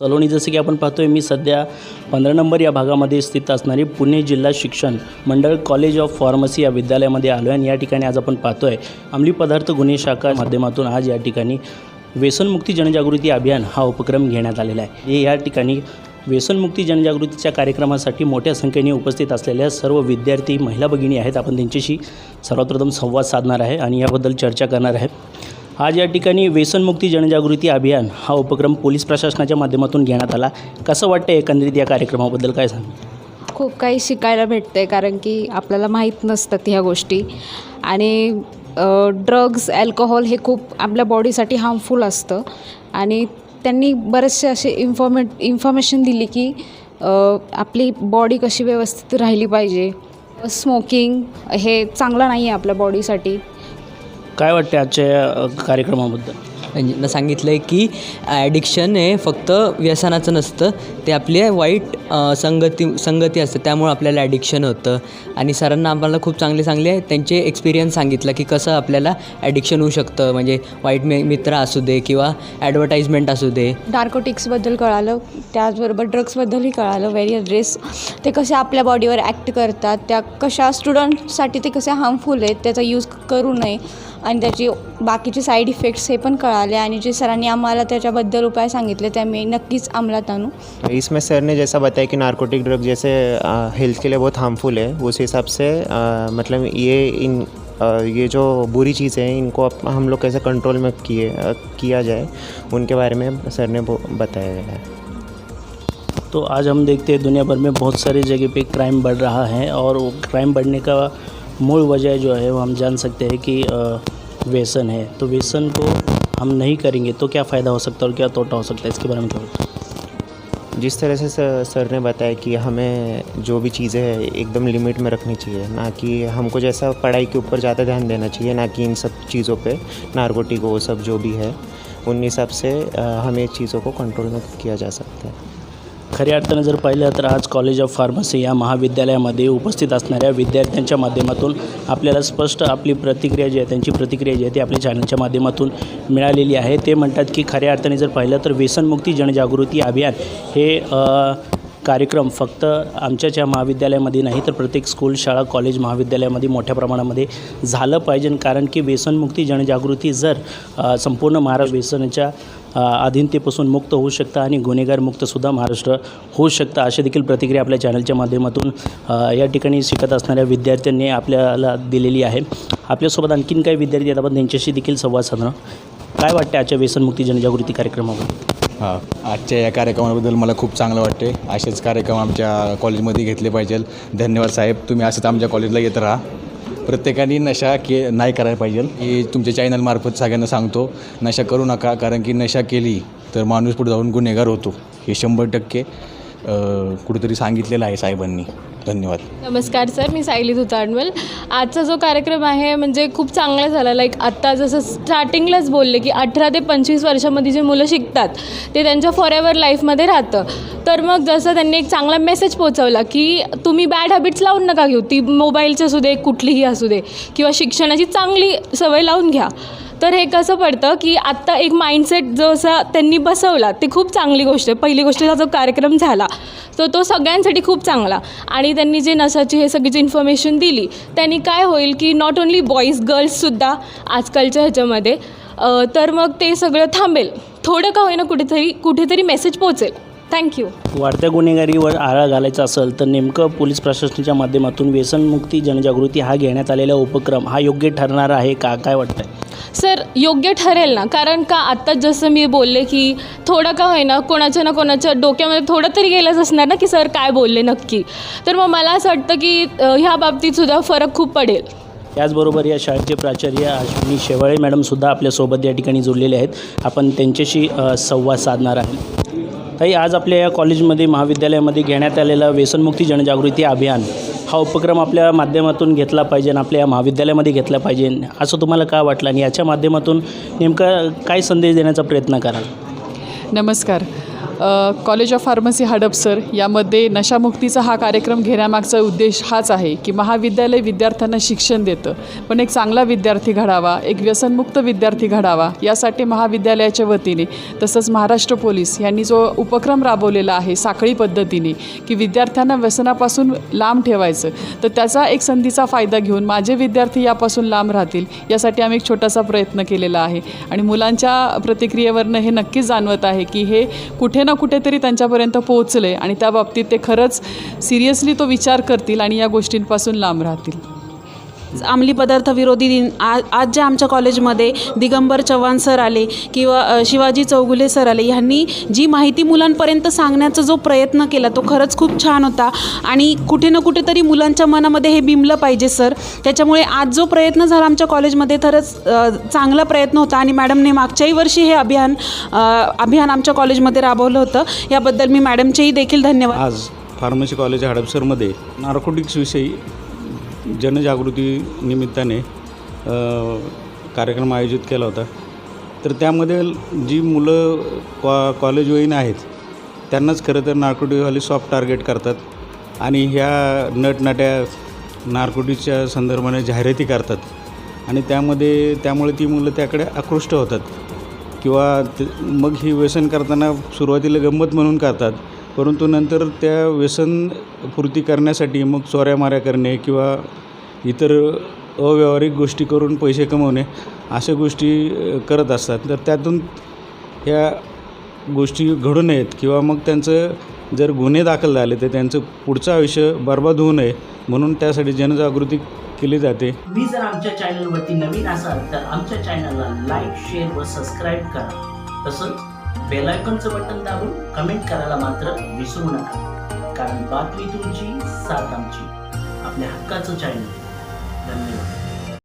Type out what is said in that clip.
सलोनी जसं की आपण पाहतोय मी सध्या पंधरा नंबर या भागामध्ये स्थित असणारी पुणे जिल्हा शिक्षण मंडळ कॉलेज ऑफ फार्मसी या विद्यालयामध्ये आलो आहे आणि या ठिकाणी आज आपण पाहतोय अंमली पदार्थ गुन्हे शाखा माध्यमातून आज या ठिकाणी व्यसनमुक्ती जनजागृती अभियान हा उपक्रम घेण्यात आलेला आहे. हे या ठिकाणी व्यसनमुक्ती जनजागृतीच्या कार्यक्रमासाठी मोठ्या संख्येने उपस्थित असलेल्या सर्व विद्यार्थी महिला भगिनी आहेत. आपण त्यांच्याशी सर्वप्रथम संवाद साधणार आहे आणि याबद्दल चर्चा करणार आहे. आज या ठिकाणी व्यसनमुक्ती जनजागृती अभियान हा उपक्रम पोलीस प्रशासनाच्या माध्यमातून घेण्यात आला. कसं वाटतं एकंदरीत या कार्यक्रमाबद्दल काय सांग खूप काही शिकायला भेटते कारण की आपल्याला माहीत नसतात ह्या गोष्टी. आणि ड्रग्ज अल्कोहोल हे खूप आपल्या बॉडीसाठी हार्मफुल असतं. आणि त्यांनी बरेचसे असे इन्फॉर्मेट इन्फॉर्मेशन दिली की आपली बॉडी कशी व्यवस्थित राहिली पाहिजे. स्मोकिंग हे चांगलं नाही आहे आपल्या बॉडीसाठी. काय वाटते आजच्या या कार्यक्रमाबद्दल? सांगितलं आहे की ॲडिक्शन हे फक्त व्यसनाचं नसतं ते आपले वाईट संगती संगती असते त्यामुळं आपल्याला ॲडिक्शन होतं. आणि सरांना आम्हाला खूप चांगले चांगले त्यांचे एक्सपिरियन्स सांगितलं की कसं आपल्याला ॲडिक्शन होऊ शकतं. म्हणजे वाईट मे मित्र असू दे किंवा ॲडव्हर्टाईजमेंट असू दे. नार्कोटिक्सबद्दल कळालं त्याचबरोबर ड्रग्सबद्दलही कळालं व्हेरियस ड्रेस ते कसे आपल्या बॉडीवर ॲक्ट करतात त्या कशा स्टुडंटसाठी ते कसे हार्मफुल आहेत त्याचा यूज करू नये. आणि त्याची बाकीचे साईड इफेक्ट्स हे पण कळा कळाले आणि जे सरांनी आम्हाला त्याच्याबद्दल उपाय सांगितले ते आम्ही नक्कीच अंमलात आणू. इसमें सर ने जैसा बताया कि नार्कोटिक ड्रग जैसे हेल्थ के लिए बहुत हार्मफुल है उस हिसाब से मतलब ये इन ये जो बुरी चीज़ें हैं इनको हम लोग कैसे कंट्रोल में किए किया जाए उनके बारे में सर ने बताया गया है। तो आज हम देखते हैं दुनिया भर में बहुत सारी जगह पे क्राइम बढ़ रहा है और वो क्राइम बढ़ने का मूल वजह जो है वो हम जान सकते हैं कि व्यसन है। तो व्यसन को हम नहीं करेंगे तो क्या फ़ायदा हो सकता है और क्या तोटा हो सकता है? इसके बारे में बोलते जिस तरह से सर, सर ने बताया कि हमें जो भी चीज़ें हैं एकदम लिमिट में रखनी चाहिए ना कि हमको जैसा पढ़ाई के ऊपर ज़्यादा ध्यान देना चाहिए ना कि इन सब चीज़ों पे नारकोटिक वो सब जो भी है उन हिसाब से हमें चीज़ों को कंट्रोल में किया जा सकता है। खऱ्या अर्थानं जर पाहिलं तर आज कॉलेज ऑफ फार्मसी या महाविद्यालयामध्ये उपस्थित असणाऱ्या विद्यार्थ्यांच्या माध्यमातून आपल्याला स्पष्ट आपली प्रतिक्रिया जी आहे त्यांची प्रतिक्रिया जी आहे ती आपल्या चॅनलच्या माध्यमातून मिळालेली आहे. ते म्हणतात की खऱ्या अर्थाने जर पाहिलं तर व्यसनमुक्ती जनजागृती अभियान हे कार्यक्रम फक्त आमच्याच या महाविद्यालयामध्ये नाही तर प्रत्येक स्कूल शाळा कॉलेज महाविद्यालयामध्ये मोठ्या प्रमाणामध्ये झालं पाहिजे. कारण की व्यसनमुक्ती जनजागृती जर संपूर्ण महाराष्ट्र व्यसनाच्या अ, अधीनतेपासून मुक्त होऊ शकतं आणि गुन्हेगार मुक्तसुद्धा महाराष्ट्र होऊ शकता अशा देखील प्रतिक्रिया आपल्या चॅनलच्या माध्यमातून या ठिकाणी शिकत असणाऱ्या विद्यार्थ्यांनी आपल्याला दिलेली आहे. आपल्यासोबत आणखीन काही विद्यार्थी आहेत. आपण त्यांच्याशी देखील संवाद साधणं काय वाटते आजच्या व्यसनमुक्ती जनजागृती कार्यक्रमावर हां आजच्या या कार्यक्रमाबद्दल मला खूप चांगलं वाटते असेच कार्यक्रम आमच्या कॉलेजमध्ये घेतले पाहिजे धन्यवाद साहेब. तुम्ही असंच आमच्या कॉलेजला येत राहा. प्रत्येकाने नशा के नाही करायला पाहिजे. हे तुमच्या चॅनलमार्फत सगळ्यांना सांगतो नशा करू नका कारण की नशा केली तर माणूस पुढे जाऊन गुन्हेगार होतो. हे शंभर टक्के. कुठेतरी सांगितलेलं आहे साहेबांनी. धन्यवाद. नमस्कार सर मी सायली धुतांडवल. आजचा जो कार्यक्रम आहे म्हणजे खूप चांगला झाला. लाईक आत्ता जसं स्टार्टिंगलाच बोलले की अठरा ते पंचवीस वर्षामध्ये जे मुलं शिकतात ते त्यांच्या फॉर एव्हर लाईफमध्ये राहतं. तर मग जसं त्यांनी एक चांगला मेसेज पोचवला की तुम्ही बॅड हॅबिट्स लावून नका घेऊ. ती मोबाईलची असू दे कुठलीही असू दे किंवा शिक्षणाची चांगली सवय लावून घ्या. तर हे कसं पडतं की आत्ता एक माइंडसेट जो असा त्यांनी बसवला ते खूप चांगली गोष्ट आहे. पहिली गोष्टीचा जो कार्यक्रम झाला तर तो सगळ्यांसाठी खूप चांगला. आणि त्यांनी जे नसाची हे सगळी जी इन्फॉर्मेशन दिली त्यांनी काय होईल की नॉट ओन्ली बॉईज गर्ल्ससुद्धा आजकालच्या ह्याच्यामध्ये तर मग ते सगळं थांबेल. थोडं का होईना कुठेतरी कुठेतरी मेसेज पोचेल थँक्यू वाढत्या गुन्हेगारीवर आळा घालायचा असेल तर नेमकं पोलीस प्रशासनाच्या माध्यमातून व्यसनमुक्ती जनजागृती हा घेण्यात आलेला उपक्रम हा योग्य ठरणार आहे का? काय वाटतंय? सर योग्य ठरेल ना? कारण का आत्ता जसं मी बोलले की थोडं का होईना कोणाच्या ना कोणाच्या डोक्यामध्ये थोडं तरी गेलंच असणार ना की सर काय बोलले नक्की. तर मग मला असं वाटतं की ह्या बाबतीतसुद्धा फरक खूप पडेल. त्याचबरोबर या शाळेचे प्राचार्य अश्विनी शेवाळे मॅडमसुद्धा आपल्यासोबत या ठिकाणी जुळलेले आहेत. आपण त्यांच्याशी संवाद साधणार आहे. ताई आज आपल्या या कॉलेजमध्ये महाविद्यालयामध्ये घेण्यात आलेलं व्यसनमुक्ती जनजागृती अभियान हा उपक्रम आपल्या माध्यमातून घेतला पाहिजे आणि आपल्या या महाविद्यालयामध्ये घेतला पाहिजे. असं तुम्हाला का वाटलं आणि याच्या माध्यमातून नेमका काय संदेश देण्याचा प्रयत्न कराल? नमस्कार. कॉलेज ऑफ फार्मसी हडपसर यामध्ये नशामुक्तीचा हा कार्यक्रम घेण्यामागचा उद्देश हाच आहे की महाविद्यालय विद्यार्थ्यांना शिक्षण देतं. पण एक चांगला विद्यार्थी घडावा एक व्यसनमुक्त विद्यार्थी घडावा यासाठी महाविद्यालयाच्या वतीने तसंच महाराष्ट्र पोलीस यांनी जो उपक्रम राबवलेला आहे साखळी पद्धतीने की विद्यार्थ्यांना व्यसनापासून लांब ठेवायचं तर त्याचा एक संधीचा फायदा घेऊन माझे विद्यार्थी यापासून लांब राहतील यासाठी आम्ही एक छोटासा प्रयत्न केलेला आहे. आणि मुलांच्या प्रतिक्रियेवरनं हे नक्कीच जाणवत आहे की हे कुठे ना कुठेतरी त्यांच्यापर्यंत पोहोचले आणि त्या बाबतीत ते खरंच सिरियसली तो विचार करतील आणि या गोष्टींपासून लांब राहतील. अंमली पदार्थ विरोधी दिन आज आज जे आमच्या कॉलेजमध्ये दिगंबर चव्हाण सर आले किंवा शिवाजी चौगुले सर आले ह्यांनी जी माहिती मुलांपर्यंत सांगण्याचा जो प्रयत्न केला तो खरंच खूप छान होता. आणि कुठे ना कुठेतरी मुलांच्या मनामध्ये हे बिंबलं पाहिजे सर. त्याच्यामुळे आज जो प्रयत्न झाला आमच्या कॉलेजमध्ये खरंच चांगला प्रयत्न होता. आणि मॅडमने मागच्याही वर्षी हे अभियान अभियान आमच्या कॉलेजमध्ये राबवलं होतं. याबद्दल मी मॅडमचेही देखील धन्यवाद. आज फार्मसी कॉलेज हडपसरमध्ये नार्कोटिक्सविषयी जनजागृती निमित्ताने कार्यक्रम आयोजित केला होता. तर त्यामध्ये जी मुलं कॉ कॉलेजवयीन आहेत त्यांनाच खरं तर नार्कोटिकवाले सॉफ्ट टार्गेट करतात आणि ह्या नटनाट्या नार्कोटिकच्या संदर्भाने जाहिराती करतात. आणि त्यामध्ये त्यामुळे ती मुलं त्याकडे आकृष्ट होतात. किंवा ते मग ही व्यसन करताना सुरुवातीला गंमत म्हणून करतात. परंतु नंतर त्या व्यसनपूर्ती करण्यासाठी मग चोऱ्या माऱ्या करणे किंवा इतर अव्यावहारिक गोष्टी करून पैसे कमवणे अशा गोष्टी करत असतात. तर त्यातून ह्या गोष्टी घडू नयेत किंवा मग त्यांचं जर गुन्हे दाखल झाले तर त्यांचं पुढचं आयुष्य बर्बाद होऊ नये म्हणून त्यासाठी जनजागृती केली जाते. तुम्ही जर आमच्या चॅनलवरती नवीन असाल तर आमच्या चॅनलला लाईक शेअर व सबस्क्राईब करा. तसंच बेल आयकॉनचं बटन दाबून कमेंट करायला मात्र विसरू नका. कारण बातमी तुमची साथ आमची. आपल्या हक्काचं चॅनल धन्यवाद.